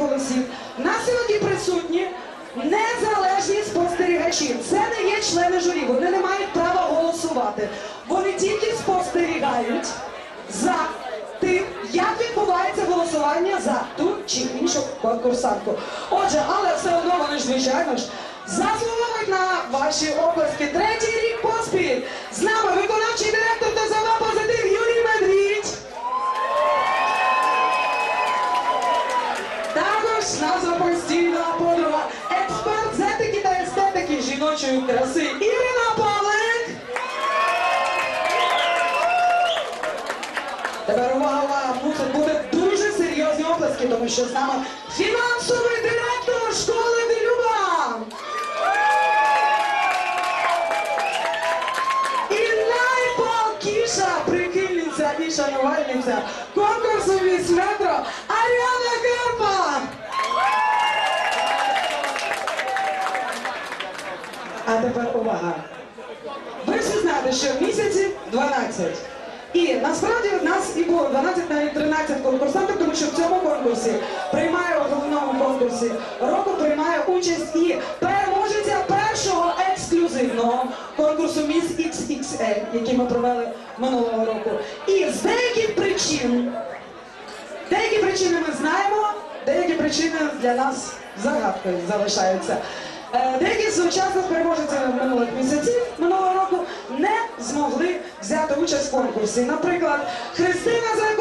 голосів. На сьогодні присутні незалежні спостерігачі. Це не є члени журі, вони не мають права голосувати. Вони тільки спостерігають за тим, як відбувається голосування за ту чи іншу конкурсантку. Отже, але все одно вони ж, звичайно ж, заслуговують на ваші обласки. Третій рік поспіль. З нами виконавчий директор та зава позитив Юрій Медвідь. Також наша постійна подруга, експерт з етики та естетики жіночої краси Ірина Павлик. Тепер увага, увага, мусить бути дуже серйозні оплески, тому що з нами фінансовий директор школи Делюба. І найпалкіша прихильниця і шанувальниця конкурсу «Міс Метро Аріана Карпа. А тепер увага. Ви всі знаєте, що в місяці 12. І насправді в нас і було 12, навіть 13 конкурсантів, тому що в цьому конкурсі приймає у головному конкурсі року приймає участь і переможеця першого ексклюзивного конкурсу Міс XXL, який ми провели минулого року. І з деяких причин, деякі причини ми знаємо, деякі причини для нас загадкою залишаються. Е, Деякі з учасників переможців минулих місяців минулого року не змогли взяти участь в конкурсі. Наприклад, Христина, за